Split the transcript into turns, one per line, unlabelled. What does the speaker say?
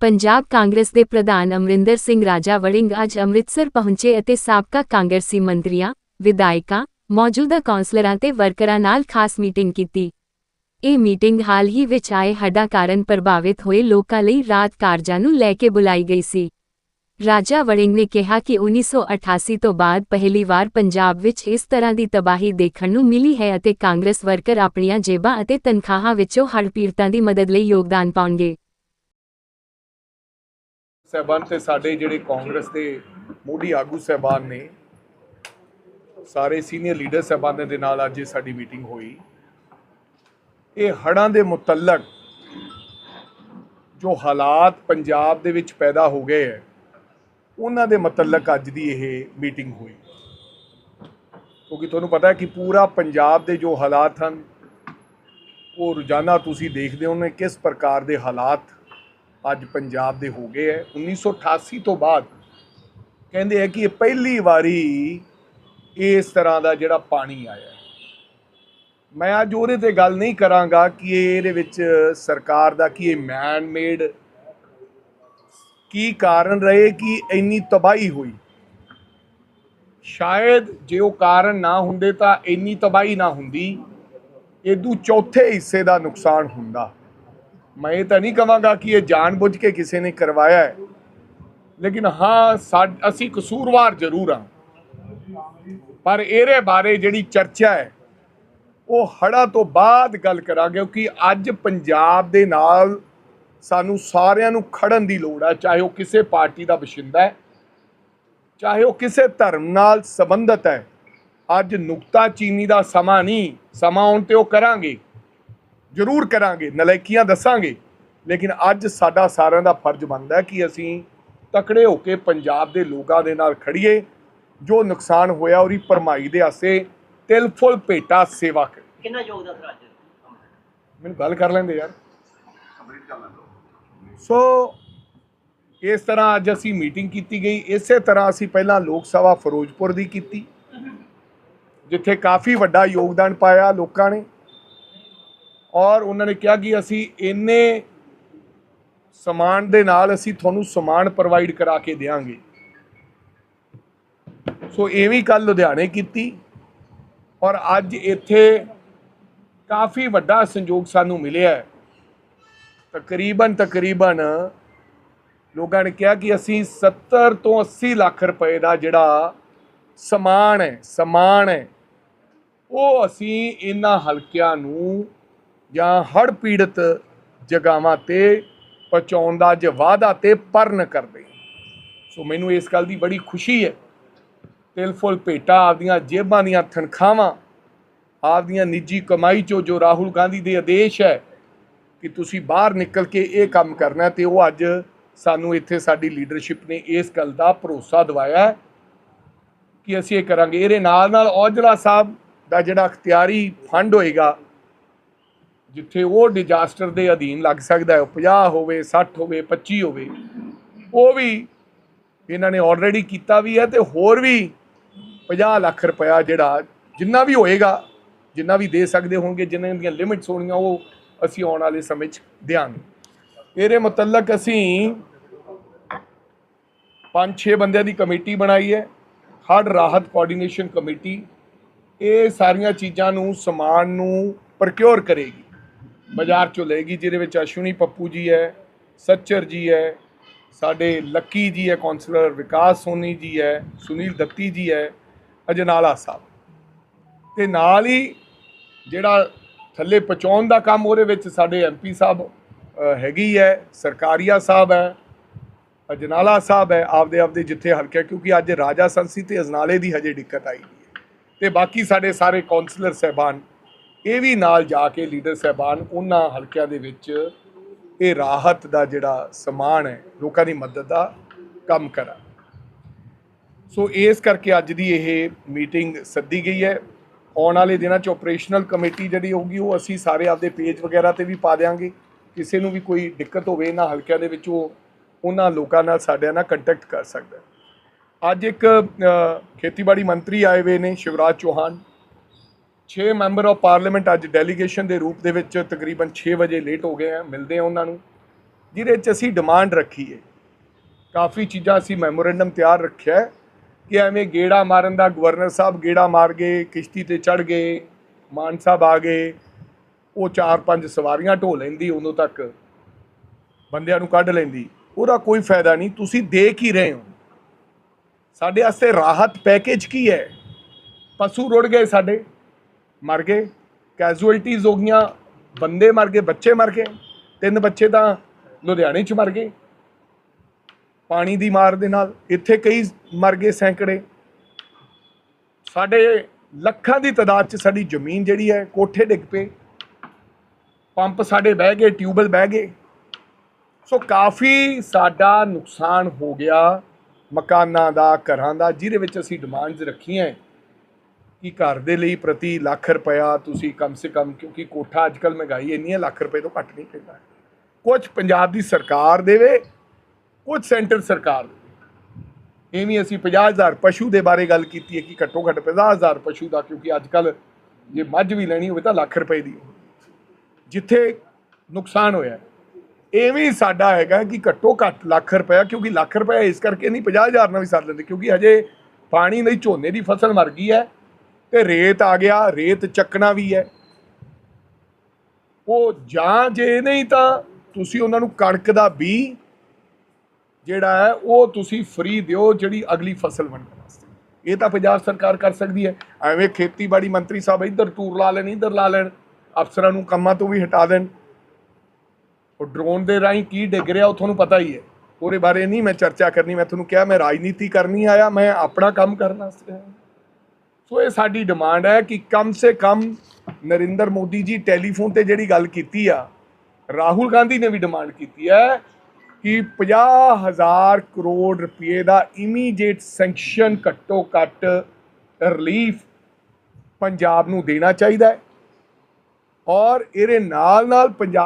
ਪੰਜਾਬ ਕਾਂਗਰਸ ਦੇ ਪ੍ਰਧਾਨ ਅਮਰਿੰਦਰ ਸਿੰਘ ਰਾਜਾ ਵੜਿੰਗ ਅੱਜ ਅੰਮ੍ਰਿਤਸਰ ਪਹੁੰਚੇ ਅਤੇ ਸਾਬਕਾ ਕਾਂਗਰਸੀ ਮੰਤਰੀਆਂ, ਵਿਧਾਇਕਾਂ, ਮੌਜੂਦਾ ਕੌਂਸਲਰਾਂ ਤੇ ਵਰਕਰਾਂ ਨਾਲ ਖਾਸ ਮੀਟਿੰਗ ਕੀਤੀ। ਇਹ ਮੀਟਿੰਗ ਹਾਲ ਹੀ ਵਿੱਚ ਆਏ ਹੜ੍ਹਾਂ ਕਾਰਨ ਪ੍ਰਭਾਵਿਤ ਹੋਏ ਲੋਕਾਂ ਲਈ ਰਾਤ ਕਾਰਜਾਂ ਨੂੰ ਲੈ ਕੇ ਬੁਲਾਈ ਗਈ ਸੀ। ਰਾਜਾ ਵੜਿੰਗ ਨੇ ਕਿਹਾ ਕਿ 1988 ਤੋਂ ਬਾਅਦ ਪਹਿਲੀ ਵਾਰ ਪੰਜਾਬ ਵਿੱਚ ਇਸ ਤਰ੍ਹਾਂ ਦੀ ਤਬਾਹੀ ਦੇਖਣ ਨੂੰ ਮਿਲੀ ਹੈ ਅਤੇ ਕਾਂਗਰਸ ਵਰਕਰ ਆਪਣੀਆਂ ਜੇਬਾਂ ਅਤੇ ਤਨਖਾਹਾਂ ਵਿੱਚੋਂ ਹੜ੍ਹ ਪੀੜਤਾਂ ਦੀ ਮਦਦ ਲਈ ਯੋਗਦਾਨ ਪਾਉਣਗੇ।
ਸਹਿਬਾਨ ਤੇ ਸਾਡੇ ਜਿਹੜੇ ਕਾਂਗਰਸ ਦੇ ਮੋਢੀ ਆਗੂ ਸਹਿਬਾਨ ਨੇ, ਸਾਰੇ ਸੀਨੀਅਰ ਲੀਡਰ ਸਹਿਬਾਨਾਂ ਦੇ ਨਾਲ ਅੱਜ ਇਹ ਸਾਡੀ ਮੀਟਿੰਗ ਹੋਈ। ਇਹ ਹੜ੍ਹਾਂ ਦੇ ਮੁਤਲਕ ਜੋ ਹਾਲਾਤ ਪੰਜਾਬ ਦੇ ਵਿੱਚ ਪੈਦਾ ਹੋ ਗਏ ਹੈ, ਉਹਨਾਂ ਦੇ ਮੁਤਲਕ ਅੱਜ ਦੀ ਇਹ ਮੀਟਿੰਗ ਹੋਈ। ਕਿਉਂਕਿ ਤੁਹਾਨੂੰ ਪਤਾ ਹੈ ਕਿ ਪੂਰਾ ਪੰਜਾਬ ਦੇ ਜੋ ਹਾਲਾਤ ਹਨ, ਉਹ ਰੋਜ਼ਾਨਾ ਤੁਸੀਂ ਦੇਖਦੇ ਹੋ ਨੇ ਕਿਸ ਪ੍ਰਕਾਰ ਦੇ ਹਾਲਾਤ ਅੱਜ ਪੰਜਾਬ ਦੇ ਹੋ ਗਏ ਹੈ। 1988 ਤੋਂ ਬਾਅਦ ਕਹਿੰਦੇ ਆ ਕਿ ਇਹ ਪਹਿਲੀ ਵਾਰੀ ਇਸ ਤਰ੍ਹਾਂ ਦਾ ਜਿਹੜਾ ਪਾਣੀ ਆਇਆ ਮੈਂ ਅੱਜ ਉਹਦੇ ਤੇ ਗੱਲ ਨਹੀਂ ਕਰਾਂਗਾ ਕਿ ਇਹਦੇ ਵਿੱਚ ਸਰਕਾਰ ਦਾ ਕੀ ਇਹ ਮੈਨ ਮੇਡ ਕੀ ਕਾਰਨ ਰਹੇ, ਕਿ ਇੰਨੀ ਤਬਾਹੀ ਹੋਈ। ਸ਼ਾਇਦ ਜੇ ਉਹ ਕਾਰਨ ਨਾ ਹੁੰਦੇ ਤਾਂ ਇੰਨੀ ਤਬਾਹੀ ਨਾ ਹੁੰਦੀ ਇਦੋਂ ਚੌਥੇ ਹਿੱਸੇ ਦਾ ਨੁਕਸਾਨ ਹੁੰਦਾ। ਮੈਂ ਇਹ ਤਾਂ ਨਹੀਂ ਕਹਾਂਗਾ ਕਿ ਇਹ ਜਾਣਬੁੱਝ ਕੇ ਕਿਸੇ ਨੇ ਕਰਵਾਇਆ ਹੈ। ਲੇਕਿਨ ਹਾਂ ਸਾ- ਅਸੀਂ ਕਸੂਰਵਾਰ ਜ਼ਰੂਰ ਹਾਂ। ਪਰ ਇਹਦੇ ਬਾਰੇ ਜਿਹੜੀ ਚਰਚਾ ਹੈ, ਉਹ ਹੜਾ ਤੋਂ ਬਾਅਦ ਗੱਲ ਕਰਾਂਗੇ, ਕਿਉਂਕਿ ਅੱਜ ਪੰਜਾਬ ਦੇ ਨਾਲ ਸਾਨੂੰ ਸਾਰਿਆਂ ਨੂੰ ਖੜਨ ਦੀ ਲੋੜ ਹੈ ਚਾਹੇ ਉਹ ਕਿਸੇ ਪਾਰਟੀ ਦਾ ਬਸ਼ਿੰਦਾ ਹੈ, ਚਾਹੇ ਉਹ ਕਿਸੇ ਧਰਮ ਨਾਲ ਸੰਬੰਧਤ ਹੈ। ਅੱਜ ਨੁਕਤਾ ਚੀਨੀ ਦਾ ਸਮਾਂ ਨਹੀਂ, ਸਮਾਂ ਆਉਣ ਤੇ ਉਹ ਕਰਾਂਗੇ। ਜ਼ਰੂਰ ਕਰਾਂਗੇ ਨਲਾਇਕੀਆਂ ਦੱਸਾਂਗੇ। ਲੇਕਿਨ ਅੱਜ ਸਾਡਾ ਸਾਰਿਆਂ ਦਾ ਫਰਜ਼ ਬਣਦਾ ਹੈ ਕਿ ਅਸੀਂ ਤਕੜੇ ਹੋ ਕੇ ਪੰਜਾਬ ਦੇ ਲੋਕਾਂ ਦੇ ਨਾਲ ਖੜੀਏ ਜੋ ਨੁਕਸਾਨ ਹੋਇਆ ਉਹਦੀ ਭਰਮਾਈ ਦੇ ਆਸੇ ਤਿਲ ਫੁੱਲ ਭੇਟਾ ਸੇਵਾ ਕਰੀਏ
ਕਿੰਨਾ ਯੋਗਦਾਨ ਸਰ ਅੱਜ
ਮੈਨੂੰ ਗੱਲ ਕਰ ਲੈਂਦੇ ਯਾਰ। ਸੋ ਇਸ ਤਰ੍ਹਾਂ ਅੱਜ ਅਸੀਂ ਮੀਟਿੰਗ ਕੀਤੀ ਗਈ। ਇਸੇ ਤਰ੍ਹਾਂ ਅਸੀਂ ਪਹਿਲਾਂ ਲੋਕ ਸਭਾ ਫਿਰੋਜ਼ਪੁਰ ਦੀ ਕੀਤੀ ਜਿੱਥੇ ਕਾਫੀ ਵੱਡਾ ਯੋਗਦਾਨ ਪਾਇਆ ਲੋਕਾਂ ਨੇ। ਔਰ ਉਹਨਾਂ ਨੇ ਕਿਹਾ ਕਿ ਅਸੀਂ ਇੰਨੇ ਸਮਾਨ ਦੇ ਨਾਲ ਅਸੀਂ ਤੁਹਾਨੂੰ ਸਮਾਨ ਪ੍ਰੋਵਾਈਡ ਕਰਾ ਕੇ ਦੇਵਾਂਗੇ ਸੋ ਇਹ ਵੀ ਕੱਲ ਲੁਧਿਆਣੇ ਕੀਤੀ ਔਰ ਅੱਜ ਇੱਥੇ ਕਾਫੀ ਵੱਡਾ ਸੰਯੋਗ ਸਾਨੂੰ ਮਿਲਿਆ ਤਕਰੀਬਨ ਤਕਰੀਬਨ ਲੋਕਾਂ ਨੇ ਕਿਹਾ ਕਿ ਅਸੀਂ 70 ਤੋਂ 80 ਲੱਖ ਰੁਪਏ ਦਾ ਜਿਹੜਾ ਸਮਾਨ ਹੈ ਸਮਾਨ ਹੈ, ਉਹ ਅਸੀਂ ਇਹਨਾਂ ਹਲਕਿਆਂ ਨੂੰ ਜਾਂ ਹੜ੍ਹ ਪੀੜਤ ਜਗਾਵਾਂ ਤੇ ਪਹੁੰਚਾਉਣ ਦਾ ਅੱਜ ਵਾਅਦਾ ਤੇ ਪਰਨ ਕਰਦੇ ਸੋ ਮੈਨੂੰ ਇਸ ਗੱਲ ਦੀ ਬੜੀ ਖੁਸ਼ੀ ਹੈ। ਤਿਲ ਫੁੱਲ ਭੇਟਾ, ਆਪਦੀਆਂ ਜੇਬਾਂ ਦੀਆਂ ਤਨਖਾਹਾਂ, ਆਪਦੀਆਂ ਨਿੱਜੀ ਕਮਾਈ ਚੋਂ ਜੋ ਰਾਹੁਲ ਗਾਂਧੀ ਦੇ ਆਦੇਸ਼ ਹੈ ਕਿ ਤੁਸੀਂ ਬਾਹਰ ਨਿਕਲ ਕੇ ਇਹ ਕੰਮ ਕਰਨਾ ਹੈ ਤੇ ਉਹ ਅੱਜ ਸਾਨੂੰ ਇੱਥੇ ਸਾਡੀ ਲੀਡਰਸ਼ਿਪ ਨੇ ਇਸ ਗੱਲ ਦਾ ਭਰੋਸਾ ਦਿਵਾਇਆ ਕਿ ਅਸੀਂ ਇਹ ਕਰਾਂਗੇ। ਇਹਦੇ ਨਾਲ ਨਾਲ ਔਜਲਾ ਸਾਹਿਬ ਦਾ ਜਿਹੜਾ ਅਖਤਿਆਰੀ ਫੰਡ ਹੋਏਗਾ ਜਿੱਥੇ ਉਹ ਡਿਜ਼ਾਸਟਰ ਦੇ ਅਧੀਨ ਲੱਗ ਸਕਦਾ ਹੈ, ਉਹ 50 ਹੋਵੇ 60 ਹੋਵੇ 25 ਹੋਵੇ, ਉਹ ਵੀ ਇਹਨਾਂ ਨੇ ਆਲਰੇਡੀ ਕੀਤਾ ਵੀ ਹੈ ਤੇ ਹੋਰ ਵੀ 50 ਲੱਖ ਰੁਪਇਆ ਜਿਹੜਾ ਜਿੰਨਾ ਵੀ ਹੋਏਗਾ, ਜਿੰਨਾ ਵੀ ਦੇ ਸਕਦੇ ਹੋਣਗੇ ਜਿਨ੍ਹਾਂ ਦੀਆਂ ਲਿਮਿਟਸ ਹੋਣੀਆਂ ਉਹ ਅਸੀਂ ਆਉਣ ਵਾਲੇ ਸਮੇਂ 'ਚ ਦਿਆਂਗੇ। ਇਹਦੇ ਮੁਤਲਕ ਅਸੀਂ ਪੰਜ ਛੇ ਬੰਦਿਆਂ ਦੀ ਕਮੇਟੀ ਬਣਾਈ ਹੈ। ਹੜ੍ਹ ਰਾਹਤ ਕੋਆਰਡੀਨੇਸ਼ਨ ਕਮੇਟੀ ਇਹ ਸਾਰੀਆਂ ਚੀਜ਼ਾਂ ਨੂੰ, ਸਮਾਨ ਨੂੰ ਪ੍ਰਕਿਉਰ ਕਰੇਗੀ। ਬਾਜ਼ਾਰ ਚੋਂ ਲਏਗੀ ਜਿਹਦੇ ਵਿੱਚ ਅਸ਼ਵਨੀ ਪੱਪੂ ਜੀ ਹੈ, ਸੱਚਰ ਜੀ ਹੈ, ਸਾਡੇ ਲੱਕੀ ਜੀ ਹੈ ਕਾਉਂਸਲਰ ਵਿਕਾਸ ਸੋਨੀ ਜੀ ਹੈ, ਸੁਨੀਲ ਦੱਤੀ ਜੀ ਹੈ, ਅਜਨਾਲਾ ਸਾਹਿਬ। ਤੇ ਨਾਲ ਹੀ ਜਿਹੜਾ ਥੱਲੇ ਪਹੁੰਚਾਉਣ ਦਾ ਕੰਮ ਉਹਦੇ ਵਿੱਚ ਸਾਡੇ ਐਮਪੀ ਸਾਹਿਬ ਹੈਗੀ ਹੈ, ਸਰਕਾਰੀਆ ਸਾਹਿਬ ਹੈ, ਅਜਨਾਲਾ ਸਾਹਿਬ ਹੈ, ਆਪਦੇ ਆਪਦੇ ਜਿੱਥੇ ਹਲਕੇ, ਕਿਉਂਕਿ ਅੱਜ ਰਾਜਾ ਸੰਸੀ ਤੇ ਅਜਨਾਲੇ ਦੀ ਹਜੇ ਦਿੱਕਤ ਆਈ ਹੈ। ਤੇ ਬਾਕੀ ਸਾਡੇ ਸਾਰੇ ਕਾਉਂਸਲਰ ਸਹਿਬਾਨ ਇਹ ਵੀ ਨਾਲ ਜਾ ਕੇ ਲੀਡਰ ਸਹਿਬਾਨ ਉਹਨਾਂ ਹਲਕਿਆਂ ਦੇ ਵਿੱਚ ਇਹ ਰਾਹਤ ਦਾ ਜਿਹੜਾ ਸਮਾਨ ਹੈ, ਲੋਕਾਂ ਦੀ ਮਦਦ ਦਾ ਕੰਮ ਕਰਾਂ। ਸੋ ਇਸ ਕਰਕੇ ਅੱਜ ਦੀ ਇਹ ਮੀਟਿੰਗ ਸੱਦੀ ਗਈ ਹੈ। ਆਉਣ ਵਾਲੇ ਦਿਨਾਂ 'ਚ ਆਪਰੇਸ਼ਨਲ ਕਮੇਟੀ ਜਿਹੜੀ ਹੋਊਗੀ, ਉਹ ਅਸੀਂ ਸਾਰੇ ਆਪਦੇ ਪੇਜ ਵਗੈਰਾ ਤੇ ਵੀ ਪਾ ਦਿਆਂਗੇ। ਕਿਸੇ ਨੂੰ ਵੀ ਕੋਈ ਦਿੱਕਤ ਹੋਵੇ ਇਹਨਾਂ ਹਲਕਿਆਂ ਦੇ ਵਿੱਚ, ਉਹ ਉਹਨਾਂ ਲੋਕਾਂ ਨਾਲ ਸਾਡੇ ਨਾਲ ਕੰਟੈਕਟ ਕਰ ਸਕਦਾ ਅੱਜ ਇੱਕ ਖੇਤੀਬਾੜੀ ਮੰਤਰੀ ਆਏ ਹੋਏ ਨੇ, Shivraj Chauhan. 6 member of parliament ਅੱਜ ਡੈਲੀਗੇਸ਼ਨ ਦੇ ਰੂਪ ਦੇ ਵਿੱਚ ਤਕਰੀਬਨ 6 ਵਜੇ ਲੇਟ ਹੋ ਗਏ ਆ, ਮਿਲਦੇ ਆ ਉਹਨਾਂ ਨੂੰ। ਜਿਹਦੇ 'ਚ ਅਸੀਂ ਡਿਮਾਂਡ ਰੱਖੀ ਹੈ ਕਾਫੀ ਚੀਜ਼ਾਂ ਅਸੀਂ ਮੈਮੋਰੈਂਡਮ ਤਿਆਰ ਰੱਖਿਆ ਕਿ ਐਵੇਂ ਗੇੜਾ ਮਾਰਨ ਦਾ ਗਵਰਨਰ ਸਾਹਿਬ ਗੇੜਾ ਮਾਰ ਗਏ, ਕਿਸ਼ਤੀ ਤੇ ਚੜ ਗਏ, ਮਾਨ ਸਾਹਿਬ ਆ ਗਏ, ਉਹ ਚਾਰ ਪੰਜ ਸਵਾਰੀਆਂ ਢੋ ਲੈਂਦੀ ਉਦੋਂ ਤੱਕ, ਬੰਦਿਆਂ ਨੂੰ ਕੱਢ ਲੈਂਦੀ। ਉਹਦਾ ਕੋਈ ਫਾਇਦਾ ਨਹੀਂ, ਤੁਸੀਂ ਦੇਖ ਹੀ ਰਹੇ ਹੋ। ਸਾਡੇ ਵਾਸਤੇ ਰਾਹਤ ਪੈਕੇਜ ਕੀ ਹੈ? ਪਸ਼ੂ ਰੁੜ ਗਏ ਸਾਡੇ। ਮਰ ਗਏ ਕੈਜੂਅਲਟੀਜ਼ ਹੋ ਗਈਆਂ, ਬੰਦੇ ਮਰ ਗਏ, ਬੱਚੇ ਮਰ ਗਏ, ਤਿੰਨ ਬੱਚੇ ਤਾਂ ਲੁਧਿਆਣੇ 'ਚ ਮਰ ਗਏ। ਪਾਣੀ ਦੀ ਮਾਰ ਦੇ ਨਾਲ ਇੱਥੇ ਕਈ ਮਰ ਗਏ ਸੈਂਕੜੇ। ਸਾਡੇ ਲੱਖਾਂ ਦੀ ਤਾਦਾਦ 'ਚ ਸਾਡੀ ਜ਼ਮੀਨ ਜਿਹੜੀ ਹੈ, ਕੋਠੇ ਡਿੱਗ ਪਏ। ਪੰਪ ਸਾਡੇ ਬਹਿ ਗਏ ਟਿਊਬਲ ਬਹਿ ਗਏ। ਸੋ ਕਾਫੀ ਸਾਡਾ ਨੁਕਸਾਨ ਹੋ ਗਿਆ ਮਕਾਨਾਂ ਦਾ, ਘਰਾਂ ਦਾ, ਜਿਹਦੇ ਵਿੱਚ ਅਸੀਂ ਡਿਮਾਂਡਸ ਰੱਖੀਆਂ ਕਿ ਘਰ ਦੇ ਲਈ ਪ੍ਰਤੀ ਲੱਖ ਰੁਪਇਆ ਤੁਸੀਂ ਕਮ ਸੇ ਕਮ, ਕਿਉਂਕਿ ਕੋਠਾ ਅੱਜਕੱਲ ਮਹਿੰਗਾਈ ਇੰਨੀ ਹੈ, ਲੱਖ ਰੁਪਏ ਤੋਂ ਘੱਟ ਨਹੀਂ ਪੈਂਦਾ। ਕੁਝ ਪੰਜਾਬ ਦੀ ਸਰਕਾਰ ਦੇਵੇ ਕੁਝ ਸੈਂਟਰ ਸਰਕਾਰ ਦੇਵੇ। ਐਵੇਂ ਅਸੀਂ 50000 ਪਸ਼ੂ ਦੇ ਬਾਰੇ ਗੱਲ ਕੀਤੀ ਹੈ ਕਿ ਘੱਟੋ ਘੱਟ 50000 ਪਸ਼ੂ ਦਾ, ਕਿਉਂਕਿ ਅੱਜਕੱਲ ਜੇ ਮੱਝ ਵੀ ਲੈਣੀ ਹੋਵੇ ਤਾਂ ਲੱਖ ਰੁਪਏ ਦੀ ਹੋਵੇ ਜਿੱਥੇ ਨੁਕਸਾਨ ਹੋਇਆ ਐਵੇਂ ਸਾਡਾ ਹੈਗਾ ਕਿ ਘੱਟੋ ਘੱਟ ਲੱਖ ਰੁਪਇਆ, ਕਿਉਂਕਿ ਲੱਖ ਰੁਪਇਆ ਇਸ ਕਰਕੇ ਨਹੀਂ 50000 ਨਾਲ ਵੀ ਸਰ ਲੈਂਦੇ, ਕਿਉਂਕਿ ਹਜੇ ਪਾਣੀ ਨਹੀਂ, ਝੋਨੇ ਦੀ ਫਸਲ ਮਰ ਗਈ ਹੈ। ਤੇ ਰੇਤ ਆ ਗਿਆ, ਰੇਤ ਚੱਕਣਾ ਵੀ ਹੈ। ਉਹ ਜਾਂ ਜੇ ਨਹੀਂ ਤਾਂ ਤੁਸੀਂ ਉਹਨਾਂ ਨੂੰ ਕਣਕ ਦਾ ਬੀ ਜਿਹੜਾ ਹੈ, ਉਹ ਤੁਸੀਂ ਫ੍ਰੀ ਦਿਓ ਜਿਹੜੀ ਅਗਲੀ ਫਸਲ ਵੰਡਣ ਵਾਸਤੇ। ਇਹ ਤਾਂ ਪੰਜਾਬ ਸਰਕਾਰ ਕਰ ਸਕਦੀ ਹੈ। ਐਵੇਂ ਖੇਤੀਬਾੜੀ ਮੰਤਰੀ ਸਾਹਿਬ ਇੱਧਰ ਟੂਰ ਲਾ ਲੈਣ, ਇੱਧਰ ਲਾ ਲੈਣ, ਅਫਸਰਾਂ ਨੂੰ ਕੰਮਾਂ ਤੋਂ ਵੀ ਹਟਾ ਦੇਣ। ਉਹ ਡਰੋਨ ਦੇ ਰਾਹੀਂ ਕੀ ਡਿੱਗ ਰਿਹਾ ਉਹ ਤੁਹਾਨੂੰ ਪਤਾ ਹੀ ਹੈ। ਉਹਦੇ ਬਾਰੇ ਨਹੀਂ ਮੈਂ ਚਰਚਾ ਕਰਨੀ, ਮੈਂ ਤੁਹਾਨੂੰ ਕਿਹਾ ਮੈਂ ਰਾਜਨੀਤੀ ਕਰਨੀ ਆਇਆ, ਮੈਂ ਆਪਣਾ ਕੰਮ ਕਰਨ ਵਾਸਤੇ ਆਇਆ। ਸੋ ਇਹ ਸਾਡੀ ਡਿਮਾਂਡ ਹੈ ਕਿ ਕਮ ਸੇ ਕਮ ਨਰਿੰਦਰ ਮੋਦੀ ਜੀ ਟੈਲੀਫੋਨ ਤੇ ਜਿਹੜੀ ਗੱਲ ਕੀਤੀ ਆ, ਰਾਹੁਲ ਗਾਂਧੀ ਨੇ ਵੀ ਡਿਮਾਂਡ ਕੀਤੀ ਹੈ ਕਿ 50000 ਕਰੋੜ ਰੁਪਏ ਦਾ ਇਮੀਡੀਏਟ ਸੈਂਕਸ਼ਨ ਘੱਟੋ ਘੱਟ ਰਿਲੀਫ ਪੰਜਾਬ ਨੂੰ ਦੇਣਾ ਚਾਹੀਦਾ ਹੈ। ਔਰ ਇਹਦੇ ਨਾਲ ਨਾਲ ਪੰਜਾਬ